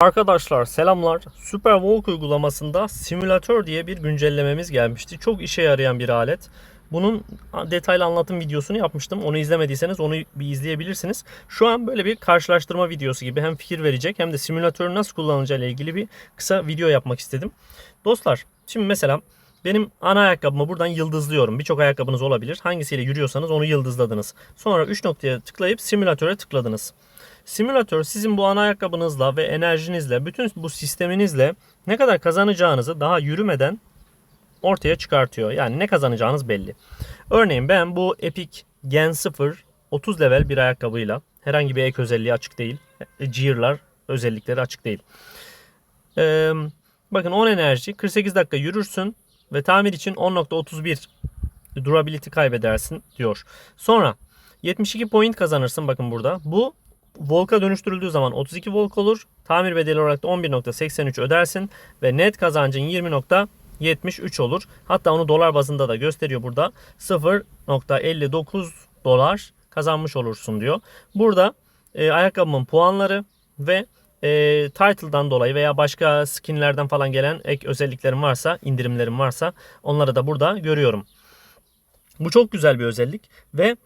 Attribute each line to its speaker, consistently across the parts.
Speaker 1: Arkadaşlar selamlar. Superwalk uygulamasında simülatör diye bir güncellememiz gelmişti. Çok işe yarayan bir alet. Bunun detaylı anlatım videosunu yapmıştım. Onu izlemediyseniz onu bir izleyebilirsiniz. Şu an böyle bir karşılaştırma videosu gibi hem fikir verecek hem de simülatörü nasıl kullanacağı ile ilgili bir kısa video yapmak istedim. Dostlar şimdi mesela benim ana ayakkabımı buradan yıldızlıyorum. Birçok ayakkabınız olabilir. Hangisiyle yürüyorsanız onu yıldızladınız. Sonra 3 noktaya tıklayıp simülatöre tıkladınız. Simülatör sizin bu ana ayakkabınızla ve enerjinizle, bütün bu sisteminizle ne kadar kazanacağınızı daha yürümeden ortaya çıkartıyor. Yani ne kazanacağınız belli. Örneğin ben bu Epic Gen 0 30 level bir ayakkabıyla herhangi bir ek özelliği açık değil. Gear'lar özellikleri açık değil. Ee, bakın 10 enerji 48 dakika yürürsün ve tamir için 10.31 durability kaybedersin diyor. Sonra 72 point kazanırsın bakın burada. Bu Volk'a dönüştürüldüğü zaman 32 Volk olur. Tamir bedeli olarak da 11.83 ödersin ve net kazancın 20.73 olur. Hatta onu dolar bazında da gösteriyor burada. 0.59 dolar kazanmış olursun diyor. Burada e, ayakkabımın puanları ve e, title'dan dolayı veya başka skinlerden falan gelen ek özelliklerim varsa, indirimlerim varsa onları da burada görüyorum. Bu çok güzel bir özellik ve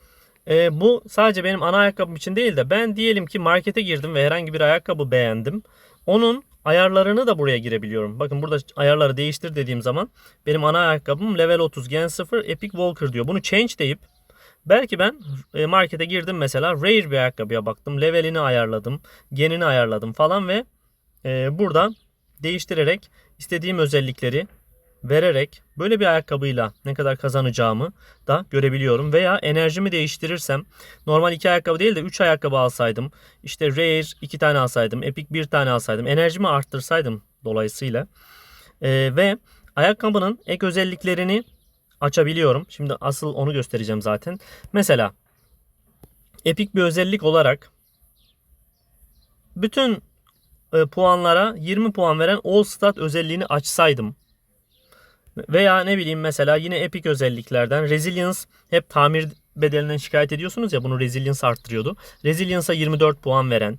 Speaker 1: e, bu sadece benim ana ayakkabım için değil de ben diyelim ki markete girdim ve herhangi bir ayakkabı beğendim. Onun ayarlarını da buraya girebiliyorum. Bakın burada ayarları değiştir dediğim zaman benim ana ayakkabım level 30 Gen 0 Epic Walker diyor. Bunu change deyip belki ben e, markete girdim mesela rare bir ayakkabıya baktım. Levelini ayarladım. Genini ayarladım falan ve e, buradan değiştirerek istediğim özellikleri vererek böyle bir ayakkabıyla ne kadar kazanacağımı da görebiliyorum. Veya enerjimi değiştirirsem normal iki ayakkabı değil de 3 ayakkabı alsaydım işte Rare 2 tane alsaydım Epic 1 tane alsaydım enerjimi arttırsaydım dolayısıyla ee, ve ayakkabının ek özelliklerini açabiliyorum. Şimdi asıl onu göstereceğim zaten. Mesela Epic bir özellik olarak bütün e, puanlara 20 puan veren All Stat özelliğini açsaydım veya ne bileyim mesela yine Epic özelliklerden Resilience hep tamir bedelinden şikayet ediyorsunuz ya bunu Resilience arttırıyordu. Resilience'a 24 puan veren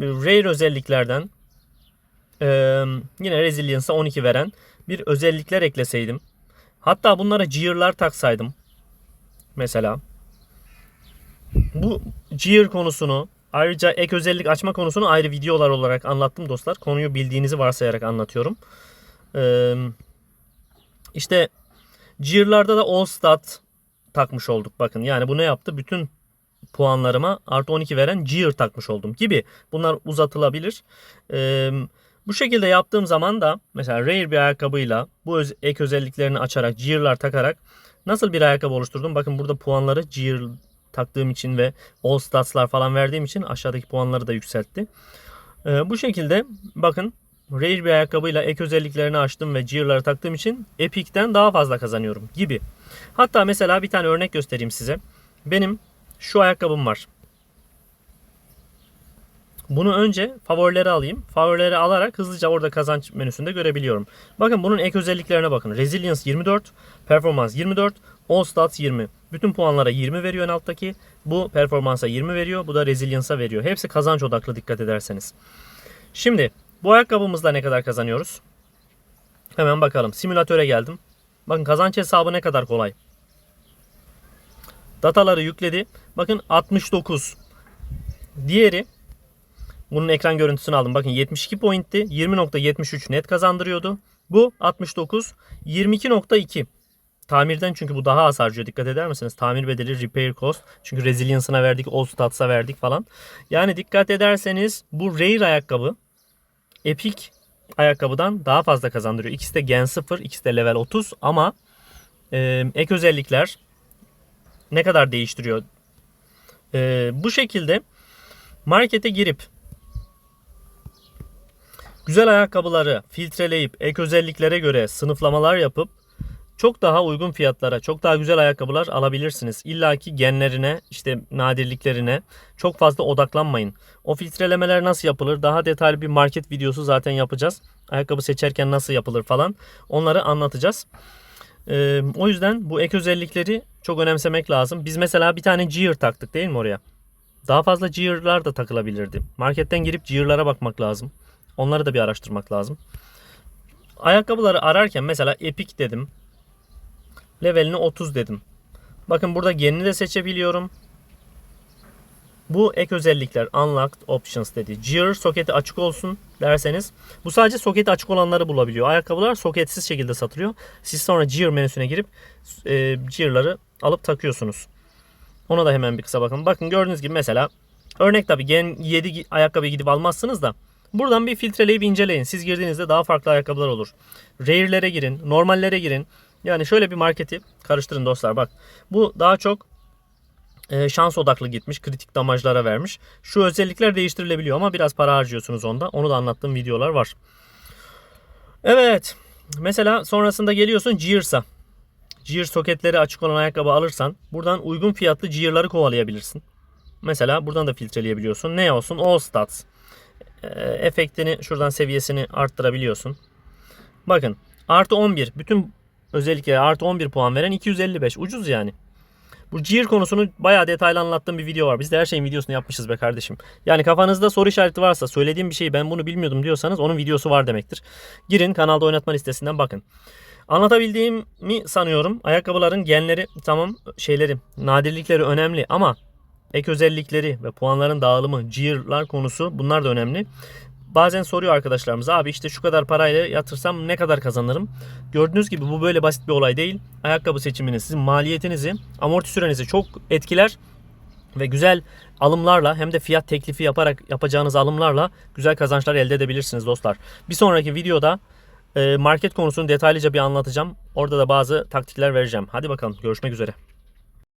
Speaker 1: Rare özelliklerden e, yine Resilience'a 12 veren bir özellikler ekleseydim. Hatta bunlara Gear'lar taksaydım. Mesela. Bu Gear konusunu ayrıca ek özellik açma konusunu ayrı videolar olarak anlattım dostlar. Konuyu bildiğinizi varsayarak anlatıyorum. Eee işte Gear'larda da All Stat takmış olduk bakın. Yani bu ne yaptı? Bütün puanlarıma artı 12 veren Gear takmış oldum gibi. Bunlar uzatılabilir. Ee, bu şekilde yaptığım zaman da mesela Rare bir ayakkabıyla bu öz- ek özelliklerini açarak Gear'lar takarak nasıl bir ayakkabı oluşturdum? Bakın burada puanları Gear taktığım için ve All Stats'lar falan verdiğim için aşağıdaki puanları da yükseltti. Ee, bu şekilde bakın Rare bir ayakkabıyla ek özelliklerini açtım ve Gear'ları taktığım için Epic'ten daha fazla kazanıyorum gibi. Hatta mesela bir tane örnek göstereyim size. Benim şu ayakkabım var. Bunu önce favorileri alayım. Favorileri alarak hızlıca orada kazanç menüsünde görebiliyorum. Bakın bunun ek özelliklerine bakın. Resilience 24, Performance 24, All Stats 20. Bütün puanlara 20 veriyor en alttaki. Bu performansa 20 veriyor. Bu da Resilience'a veriyor. Hepsi kazanç odaklı dikkat ederseniz. Şimdi bu ayakkabımızla ne kadar kazanıyoruz? Hemen bakalım. Simülatöre geldim. Bakın kazanç hesabı ne kadar kolay. Dataları yükledi. Bakın 69. Diğeri bunun ekran görüntüsünü aldım. Bakın 72 pointti. 20.73 net kazandırıyordu. Bu 69. 22.2. Tamirden çünkü bu daha az harcıyor. Dikkat eder misiniz? Tamir bedeli, repair cost. Çünkü Resilience'ına verdik, All Stats'a verdik falan. Yani dikkat ederseniz bu Rare ayakkabı Epic ayakkabıdan daha fazla kazandırıyor. İkisi de Gen 0, ikisi de level 30 ama e, ek özellikler ne kadar değiştiriyor? E, bu şekilde markete girip güzel ayakkabıları filtreleyip ek özelliklere göre sınıflamalar yapıp çok daha uygun fiyatlara, çok daha güzel ayakkabılar alabilirsiniz. İlla ki genlerine, işte nadirliklerine çok fazla odaklanmayın. O filtrelemeler nasıl yapılır? Daha detaylı bir market videosu zaten yapacağız. Ayakkabı seçerken nasıl yapılır falan. Onları anlatacağız. Ee, o yüzden bu ek özellikleri çok önemsemek lazım. Biz mesela bir tane Gear taktık değil mi oraya? Daha fazla Gear'lar da takılabilirdi. Marketten girip Gear'lara bakmak lazım. Onları da bir araştırmak lazım. Ayakkabıları ararken mesela Epic dedim. Levelini 30 dedim. Bakın burada genini de seçebiliyorum. Bu ek özellikler Unlocked Options dedi. Gear soketi açık olsun derseniz bu sadece soketi açık olanları bulabiliyor. Ayakkabılar soketsiz şekilde satılıyor. Siz sonra Gear menüsüne girip e, Gear'ları alıp takıyorsunuz. Ona da hemen bir kısa bakın. Bakın gördüğünüz gibi mesela örnek tabi Gen 7 ayakkabı gidip almazsınız da buradan bir filtreleyip inceleyin. Siz girdiğinizde daha farklı ayakkabılar olur. Rare'lere girin, normallere girin. Yani şöyle bir marketi karıştırın dostlar. Bak bu daha çok e, şans odaklı gitmiş. Kritik damajlara vermiş. Şu özellikler değiştirilebiliyor ama biraz para harcıyorsunuz onda. Onu da anlattığım videolar var. Evet. Mesela sonrasında geliyorsun Gears'a. Gear soketleri açık olan ayakkabı alırsan buradan uygun fiyatlı Gear'ları kovalayabilirsin. Mesela buradan da filtreleyebiliyorsun. Ne olsun? All Stats. E, efektini şuradan seviyesini arttırabiliyorsun. Bakın artı 11. Bütün özellikle artı 11 puan veren 255. Ucuz yani. Bu Gear konusunu bayağı detaylı anlattığım bir video var. Biz de her şeyin videosunu yapmışız be kardeşim. Yani kafanızda soru işareti varsa söylediğim bir şeyi ben bunu bilmiyordum diyorsanız onun videosu var demektir. Girin kanalda oynatma listesinden bakın. Anlatabildiğimi sanıyorum. Ayakkabıların genleri tamam şeyleri nadirlikleri önemli ama ek özellikleri ve puanların dağılımı, gear'lar konusu bunlar da önemli. Bazen soruyor arkadaşlarımız abi işte şu kadar parayla yatırsam ne kadar kazanırım? Gördüğünüz gibi bu böyle basit bir olay değil. Ayakkabı seçiminiz sizin maliyetinizi, amorti sürenizi çok etkiler ve güzel alımlarla hem de fiyat teklifi yaparak yapacağınız alımlarla güzel kazançlar elde edebilirsiniz dostlar. Bir sonraki videoda e, market konusunu detaylıca bir anlatacağım. Orada da bazı taktikler vereceğim. Hadi bakalım görüşmek üzere.